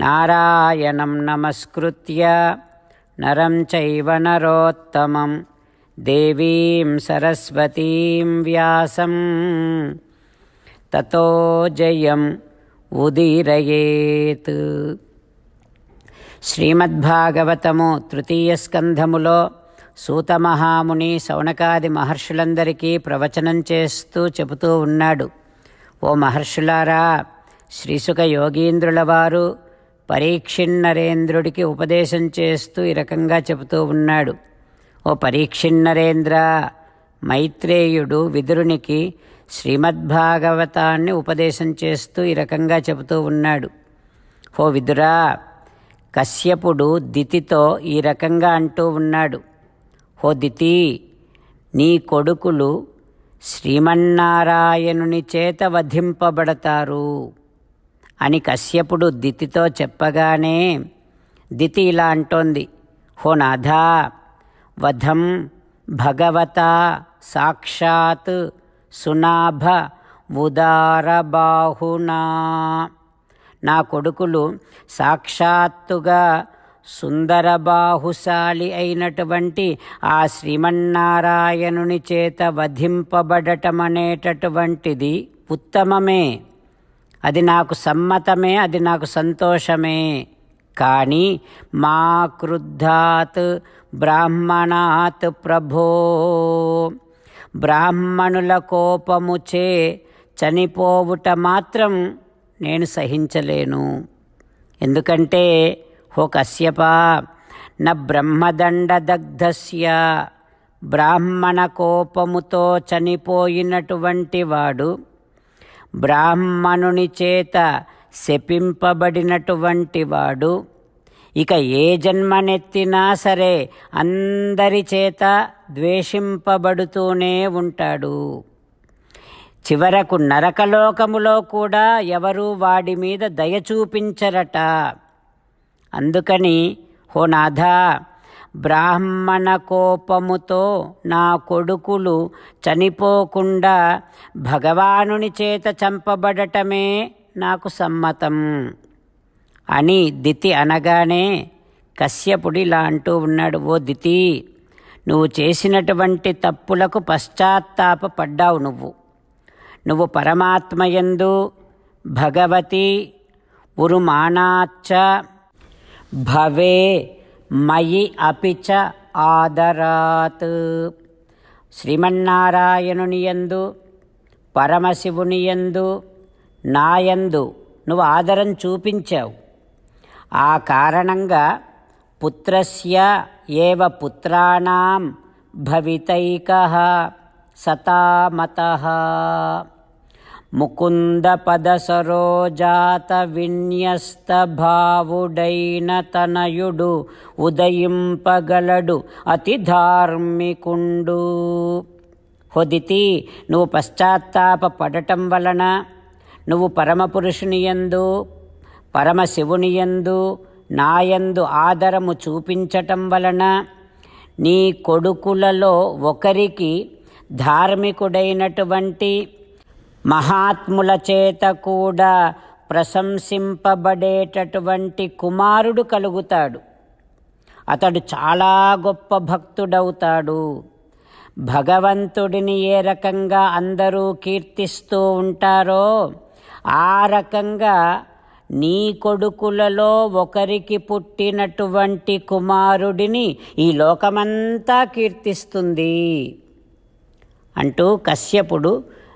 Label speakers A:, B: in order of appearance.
A: నారాయణం నమస్కృత్య నరం చైవ నరోత్తమం దేవీం సరస్వతీం వ్యాసం తతో జయం ఉదీరయేత్ శ్రీమద్భాగవతము తృతీయ స్కంధములో సూతమహాముని శౌనకాది మహర్షులందరికీ ప్రవచనం చేస్తూ చెబుతూ ఉన్నాడు. ఓ మహర్షులారా శ్రీసుక యోగీంద్రుల వారు పరీక్షిన్నరేంద్రుడికి ఉపదేశం చేస్తూ ఈ రకంగా చెబుతూ ఉన్నాడు. ఓ పరీక్షిన్నరేంద్ర మైత్రేయుడు విదురునికి శ్రీమద్భాగవతాన్ని ఉపదేశం చేస్తూ ఈ రకంగా చెబుతూ ఉన్నాడు. ఓ విదురా కశ్యపుడు దితితో ఈ రకంగా అంటూ ఉన్నాడు. ఓ దితి నీ కొడుకులు శ్రీమన్నారాయణుని చేత వధింపబడతారు. అని కశ్యపుడు దితితో చెప్పగానే దితి ఇలా అంటోంది హో నాథా వధం భగవత సాక్షాత్ సునాభ ఉదారబాహునా. నా కొడుకులు సాక్షాత్తుగా సుందరబాహుశాలి అయినటువంటి ఆ శ్రీమన్నారాయణుని చేత వధింపబడటం అనేటటువంటిది ఉత్తమమే. అది నాకు సమ్మతమే అది నాకు సంతోషమే. కానీ మా క్రుద్ధాత్ బ్రాహ్మణాత్ ప్రభో. బ్రాహ్మణుల కోపముచే చనిపోవుట మాత్రం నేను సహించలేను. ఎందుకంటే హో కశ్యప నా బ్రహ్మదండదగ్ధస్య. బ్రాహ్మణ కోపముతో చనిపోయినటువంటి వాడు బ్రాహ్మణుని చేత శపింపబడినటువంటి వాడు ఇక ఏ జన్మనెత్తినా సరే అందరి చేత ద్వేషింపబడుతూనే ఉంటాడు. చివరకు నరకలోకములో కూడా ఎవరు వాడి మీద దయ చూపించరట. అందుకని హో నాథా బ్రాహ్మణ కోపముతో నా కొడుకులు చనిపోకుండా భగవానుని చేత చంపబడటమే నాకు సమ్మతం. అని దితి అనగానే కశ్యపుడి ఇలా అంటూ ఉన్నాడు ఓ దితి నువ్వు చేసినటువంటి తప్పులకు పశ్చాత్తాపడ్డావు నువ్వు. నువ్వు పరమాత్మయందు భగవతి ఉరుమానాచ్చ భవే మయి అపిచ ఆదరాత్. శ్రీమన్నారాయణునియందు పరమశివునియందు నాయందు నువ్వు ఆదరం చూపించావు. ఆ కారణంగా పుత్రస్య ఏవ పుత్రాణం భవితైక సతామత. ముకుంద పదసరోజాత విన్యస్త భావుడైన తనయుడు ఉదయింపగలడు అతి ధార్మికుండు. హొదితి నువ్వు పశ్చాత్తాప పడటం వలన నువ్వు పరమపురుషునియందు పరమశివునియందు నాయందు ఆదరము చూపించటం వలన నీ కొడుకులలో ఒకరికి ధార్మికుడైనటువంటి మహాత్ముల చేత కూడా ప్రశంసింపబడేటటువంటి కుమారుడు కలుగుతాడు. అతడు చాలా గొప్ప భక్తుడవుతాడు. భగవంతుడిని ఏ రకంగా అందరూ కీర్తిస్తూ ఉంటారో ఆ రకంగా నీ కొడుకులలో ఒకరికి పుట్టినటువంటి కుమారుడిని ఈ లోకమంతా కీర్తిస్తుంది. అంటూ కశ్యపుడు